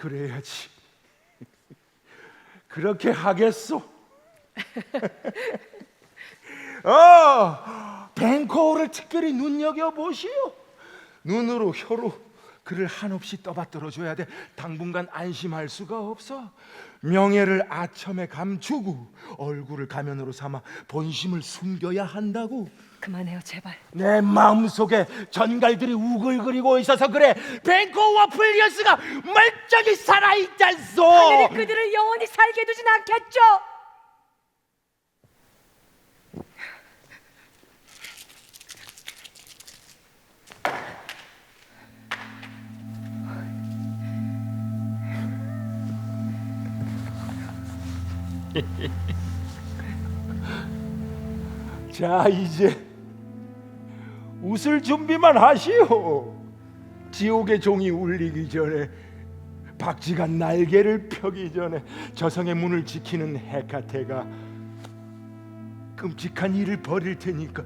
그래야지. 그렇게 하겠소. 어, 벤코우를 특별히 눈여겨 보시오. 눈으로 혀로 그를 한없이 떠받들어 줘야 돼. 당분간 안심할 수가 없어. 명예를 아첨에 감추고 얼굴을 가면으로 삼아 본심을 숨겨야 한다고. 그만해요 제발. 내 마음속에 전갈들이 우글거리고 있어서 그래. 벤코우와 플리어스가 멀쩡히 살아있잖소. 하늘이 그들을 영원히 살게 두진 않겠죠. 자 이제 웃을 준비만 하시오. 지옥의 종이 울리기 전에 박쥐가 날개를 펴기 전에 저성의 문을 지키는 헤카테가 끔찍한 일을 벌일 테니까